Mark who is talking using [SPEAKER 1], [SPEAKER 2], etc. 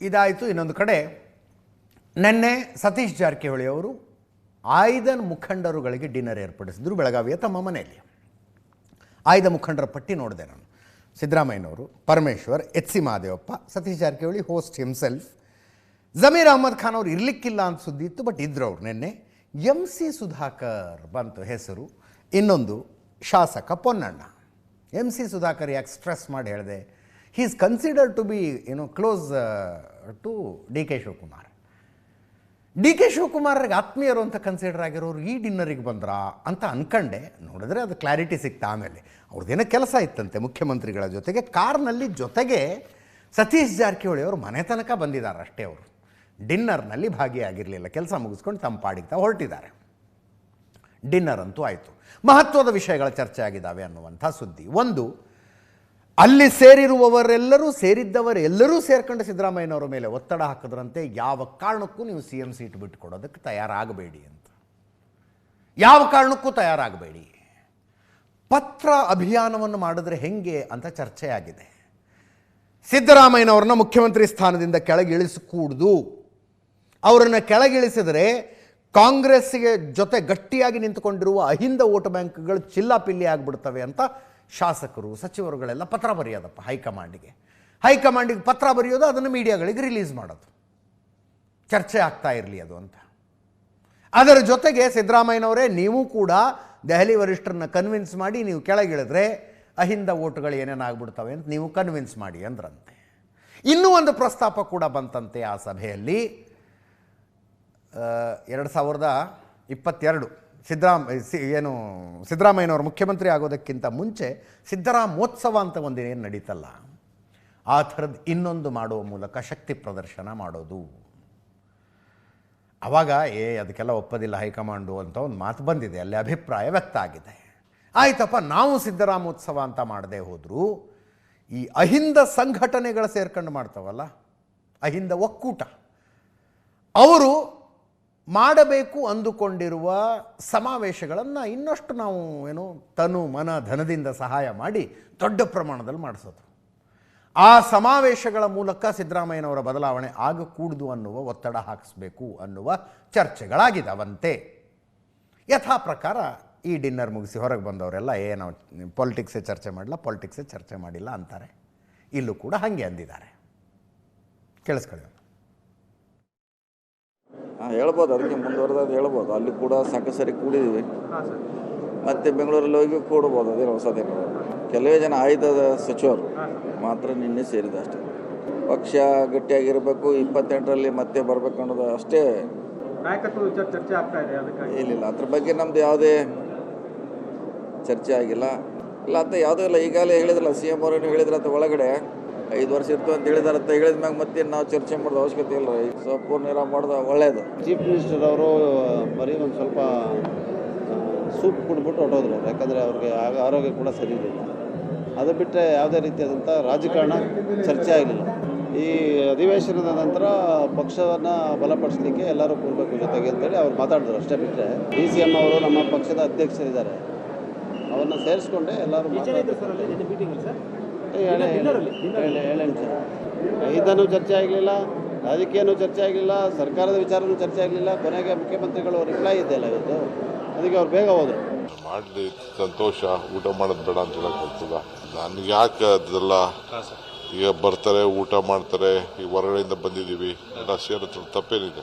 [SPEAKER 1] ಇದಾಯಿತು. ಇನ್ನೊಂದು ಕಡೆ, ನಿನ್ನೆ ಸತೀಶ್ ಜಾರಕಿಹೊಳಿ ಅವರು ಆಯ್ದ ಮುಖಂಡರುಗಳಿಗೆ ಡಿನ್ನರ್ ಏರ್ಪಡಿಸಿದ್ರು ಬೆಳಗಾವಿಯ ತಮ್ಮ ಮನೆಯಲ್ಲಿ. ಆಯ್ದ ಮುಖಂಡರ ಪಟ್ಟಿ ನೋಡಿದೆ ನಾನು. ಸಿದ್ದರಾಮಯ್ಯನವರು, Parameshwar, H C Mahadevappa Satish Jarkiholi host himself Zameer Ahmed Khan ಅವ್ರು ಇರಲಿಕ್ಕಿಲ್ಲ ಅಂತ ಸುದ್ದಿ ಇತ್ತು ಬಟ್ ಇದ್ರು ಅವ್ರು ನಿನ್ನೆ. ಎಂ ಸಿ ಸುಧಾಕರ್ ಬಂತು ಹೆಸರು. ಇನ್ನೊಂದು ಶಾಸಕ ಪೊನ್ನಣ್ಣ. ಎಂ ಸಿ ಸುಧಾಕರ್ ಯಾಕೆ ಸ್ಟ್ರೆಸ್ ಮಾಡಿ ಹೇಳಿದೆ? He is considered to be ಏನೋ close to D K Shivakumar. D K ಶಿವಕುಮಾರ್ಗೆ ಆತ್ಮೀಯರು ಅಂತ ಕನ್ಸಿಡರ್ ಆಗಿರೋರು ಈ ಡಿನ್ನರಿಗೆ ಬಂದ್ರಾ ಅಂತ ಅನ್ಕಂಡೆ. ನೋಡಿದ್ರೆ ಅದು ಕ್ಲಾರಿಟಿ ಸಿಕ್ತಾ ಆಮೇಲೆ. ಅವ್ರದ್ದೇನೋ ಕೆಲಸ ಇತ್ತಂತೆ ಮುಖ್ಯಮಂತ್ರಿಗಳ ಜೊತೆಗೆ. ಕಾರ್ನಲ್ಲಿ ಜೊತೆಗೆ ಸತೀಶ್ ಜಾರಕಿಹೊಳಿ ಅವರು ಮನೆ ತನಕ ಬಂದಿದ್ದಾರೆ ಅಷ್ಟೇ ಅವರು. ಡಿನ್ನರ್ನಲ್ಲಿ ಭಾಗಿಯಾಗಿರಲಿಲ್ಲ. ಕೆಲಸ ಮುಗಿಸ್ಕೊಂಡು ತಮ್ಮ ಪಾಡಿಗೆ ತಾವು ಹೊರಟಿದ್ದಾರೆ. ಡಿನ್ನರ್ ಅಂತೂ ಆಯಿತು. ಮಹತ್ವದ ವಿಷಯಗಳ ಚರ್ಚೆ ಆಗಿದ್ದಾವೆ ಅನ್ನುವಂಥ ಸುದ್ದಿ. ಒಂದು ಅಲ್ಲಿ ಸೇರಿರುವವರೆಲ್ಲರೂ ಸೇರಿದ್ದವರೆಲ್ಲರೂ ಸೇರ್ಕೊಂಡು ಸಿದ್ದರಾಮಯ್ಯನವರ ಮೇಲೆ ಒತ್ತಡ ಹಾಕಿದ್ರಂತೆ, ಯಾವ ಕಾರಣಕ್ಕೂ ನೀವು ಸಿ ಎಂ ಸೀಟ್ ಬಿಟ್ಟುಕೊಡೋದಕ್ಕೆ ತಯಾರಾಗಬೇಡಿ ಅಂತ. ಯಾವ ಕಾರಣಕ್ಕೂ ತಯಾರಾಗಬೇಡಿ. ಪತ್ರ ಅಭಿಯಾನವನ್ನು ಮಾಡಿದ್ರೆ ಹೆಂಗೆ ಅಂತ ಚರ್ಚೆ ಆಗಿದೆ ಸಿದ್ದರಾಮಯ್ಯನವ್ರನ್ನ ಮುಖ್ಯಮಂತ್ರಿ ಸ್ಥಾನದಿಂದ ಕೆಳಗಿಳಿಸಕೂಡ್ದು. ಅವರನ್ನು ಕೆಳಗಿಳಿಸಿದರೆ ಕಾಂಗ್ರೆಸ್ಗೆ ಜೊತೆ ಗಟ್ಟಿಯಾಗಿ ನಿಂತುಕೊಂಡಿರುವ ಅಹಿಂದ ವೋಟ್ ಬ್ಯಾಂಕ್ಗಳು ಚಿಲ್ಲಾಪಿಲ್ಲಿ ಆಗಿಬಿಡ್ತವೆ ಅಂತ ಶಾಸಕರು, ಸಚಿವರುಗಳೆಲ್ಲ ಪತ್ರ ಬರೆಯೋದಪ್ಪ ಹೈಕಮಾಂಡಿಗೆ. ಹೈಕಮಾಂಡಿಗೆ ಪತ್ರ ಬರೆಯೋದು, ಅದನ್ನು ಮೀಡಿಯಾಗಳಿಗೆ ರಿಲೀಸ್ ಮಾಡೋದು. ಚರ್ಚೆ ಆಗ್ತಾ ಇರಲಿ ಅದು ಅಂತ. ಅದರ ಜೊತೆಗೆ ಸಿದ್ದರಾಮಯ್ಯನವರೇ, ನೀವು ಕೂಡ ದೆಹಲಿ ವರಿಷ್ಠರನ್ನ ಕನ್ವಿನ್ಸ್ ಮಾಡಿ, ನೀವು ಕೆಳಗಿಳಿದ್ರೆ ಅಹಿಂದ ಓಟುಗಳು ಏನೇನಾಗ್ಬಿಡ್ತವೆ ಅಂತ ನೀವು ಕನ್ವಿನ್ಸ್ ಮಾಡಿ ಅಂದ್ರಂತೆ. ಇನ್ನೂ ಒಂದು ಪ್ರಸ್ತಾಪ ಕೂಡ ಬಂತಂತೆ ಆ ಸಭೆಯಲ್ಲಿ. ಎರಡು ಸಾವಿರದ ಇಪ್ಪತ್ತೆರಡು. ಸಿದ್ದರಾಮ್ ಸಿ, ಏನು, ಸಿದ್ದರಾಮಯ್ಯನವರು ಮುಖ್ಯಮಂತ್ರಿ ಆಗೋದಕ್ಕಿಂತ ಮುಂಚೆ ಸಿದ್ದರಾಮೋತ್ಸವ ಅಂತ ಒಂದು ಏನು ನಡೀತಲ್ಲ. ಆ ಥರದ್ದು ಇನ್ನೊಂದು ಮಾಡುವ ಮೂಲಕ ಶಕ್ತಿ ಪ್ರದರ್ಶನ ಮಾಡೋದು. ಆವಾಗ ಏ, ಅದಕ್ಕೆಲ್ಲ ಒಪ್ಪದಿಲ್ಲ ಹೈಕಮಾಂಡು ಅಂತ ಒಂದು ಮಾತು ಬಂದಿದೆ. ಅಲ್ಲಿ ಅಭಿಪ್ರಾಯ ವ್ಯಕ್ತ ಆಗಿದೆ. ಆಯಿತಪ್ಪ, ನಾವು ಸಿದ್ದರಾಮೋತ್ಸವ ಅಂತ ಮಾಡದೆ ಹೋದರೂ, ಈ ಅಹಿಂದ ಸಂಘಟನೆಗಳು ಸೇರ್ಕೊಂಡು ಮಾಡ್ತಾವಲ್ಲ? ಅಹಿಂದ ಒಕ್ಕೂಟ. ಅವರು ಮಾಡಬೇಕು ಅಂದುಕೊಂಡಿರುವ ಸಮಾವೇಶಗಳನ್ನು ಇನ್ನಷ್ಟು ನಾವು ಏನು ತನು ಮನ ಧನದಿಂದ ಸಹಾಯ ಮಾಡಿ ದೊಡ್ಡ ಪ್ರಮಾಣದಲ್ಲಿ ಮಾಡಿಸೋದು. ಆ ಸಮಾವೇಶಗಳ ಮೂಲಕ ಸಿದ್ದರಾಮಯ್ಯನವರ ಬದಲಾವಣೆ ಆಗಕೂಡ್ದು ಅನ್ನುವ ಒತ್ತಡ ಹಾಕಿಸ್ಬೇಕು ಅನ್ನುವ ಚರ್ಚೆಗಳಾಗಿದ್ದಾವಂತೆ ಯಥಾ ಪ್ರಕಾರ ಈ ಡಿನ್ನರ್ ಮುಗಿಸಿ ಹೊರಗೆ ಬಂದವರೆಲ್ಲ ಏನು ಪೊಲಿಟಿಕ್ಸೇ ಚರ್ಚೆ ಮಾಡಲ್ಲ ಪಾಲಿಟಿಕ್ಸೇ ಚರ್ಚೆ ಮಾಡಿಲ್ಲ ಅಂತಾರೆ. ಇಲ್ಲೂ ಕೂಡ ಹಾಗೆ ಅಂದಿದ್ದಾರೆ. ಕೇಳಿಸ್ಕೊಳ್ಳಿ.
[SPEAKER 2] ಹಾಂ ಹೇಳ್ಬೋದು. ಅದಕ್ಕೆ ಮುಂದುವರೆದು ಹೇಳ್ಬೋದು. ಅಲ್ಲಿ ಕೂಡ ಸಾಕು ಸರಿ ಕೂಡಿದ್ದೀವಿ ಮತ್ತೆ ಬೆಂಗಳೂರಲ್ಲಿ ಹೋಗಿ ಕೂಡ್ಬೋದು. ಅದೇನು ಹೊಸದೇನು ಕೆಲವೇ ಜನ ಆಯ್ದ ಸಚಿವರು ಮಾತ್ರ ನಿನ್ನೆ ಸೇರಿದೆ ಅಷ್ಟೇ. ಪಕ್ಷ ಗಟ್ಟಿಯಾಗಿರಬೇಕು. ಇಪ್ಪತ್ತೆಂಟರಲ್ಲಿ ಮತ್ತೆ ಬರಬೇಕು ಅನ್ನೋದು ಅಷ್ಟೇ ಇಲ್ಲ ಅದ್ರ ಬಗ್ಗೆ ನಮ್ದು ಯಾವುದೇ ಚರ್ಚೆ ಆಗಿಲ್ಲ. ಇಲ್ಲ ಅಂತ ಯಾವುದೂ ಇಲ್ಲ. ಈಗಾಗಲೇ ಹೇಳಿದ್ರಲ್ಲ ಸಿ ಎಂ ಅವರೇನು ಹೇಳಿದ್ರಂತ ಒಳಗಡೆ. ಐದು ವರ್ಷ ಇರ್ತು ಅಂತ ಹೇಳಿದಾರಂತ ಹೇಳಿದ ಮ್ಯಾಗ ಮತ್ತೆ ನಾವು ಚರ್ಚೆ ಮಾಡೋದು ಅವಶ್ಯಕತೆ ಇಲ್ಲ ರೀ. ಸೊ ಪೂರ್ಣ ಮಾಡೋದು ಒಳ್ಳೆಯದು
[SPEAKER 3] ಚೀಫ್ ಮಿನಿಸ್ಟರ್ ಅವರು ಬರೀ ಒಂದು ಸ್ವಲ್ಪ ಸೂಪ್ ಕುಡ್ಬಿಟ್ಟು ಹೊಟ್ಟೋದ್ರು ಯಾಕಂದರೆ ಅವ್ರಿಗೆ ಆಗ ಆರೋಗ್ಯ ಕೂಡ ಸರಿ ಇರಲಿಲ್ಲ. ಅದು ಬಿಟ್ಟರೆ ಯಾವುದೇ ರೀತಿಯಾದಂಥ ರಾಜಕಾರಣ ಚರ್ಚೆ ಆಗಲಿಲ್ಲ. ಈ ಅಧಿವೇಶನದ ನಂತರ ಪಕ್ಷವನ್ನು ಬಲಪಡಿಸಲಿಕ್ಕೆ ಎಲ್ಲರೂ ಕೂರಬೇಕು ಜೊತೆಗೆ ಅಂತೇಳಿ ಅವ್ರು ಮಾತಾಡಿದ್ರು. ಅಷ್ಟೇ ಬಿಟ್ಟರೆ ಡಿ ಸಿ ಎಂ ಅವರು ನಮ್ಮ ಪಕ್ಷದ ಅಧ್ಯಕ್ಷರಿದ್ದಾರೆ. ಅವ್ರನ್ನ ಸೇರಿಸ್ಕೊಂಡೆ ಎಲ್ಲರೂ ಮಾತಾಡ್ತಾರೆ ಹೇಳೇನು ಸರ್ ಚರ್ಚೆ ಆಗಲಿಲ್ಲ ರಾಜಕೀಯನೂ ಚರ್ಚೆ ಆಗಲಿಲ್ಲ ಸರ್ಕಾರದ ವಿಚಾರನೂ ಚರ್ಚೆ ಆಗಲಿಲ್ಲ. ಕೊನೆಗೆ ಮುಖ್ಯಮಂತ್ರಿಗಳು ರಿಪ್ಲೈ ಇದೆಯಲ್ಲ ಇವತ್ತು. ಅದಕ್ಕೆ ಅವ್ರು ಬೇಗ ಹೋದರು.
[SPEAKER 4] ಮಾಡಲಿ ಸಂತೋಷ ಊಟ ಮಾಡೋದು ಬೇಡ ಅಂತ ಹೇಳಕ್ ಬರ್ತದ ನನಗೆ ಯಾಕೆ ಅದೆಲ್ಲ? ಈಗ ಬರ್ತಾರೆ ಊಟ ಮಾಡ್ತಾರೆ ಈ ಹೊರಗಡೆಯಿಂದ ಬಂದಿದ್ದೀವಿ. ಎಲ್ಲ ಸೇರೋ ತಪ್ಪೇನಿದೆ.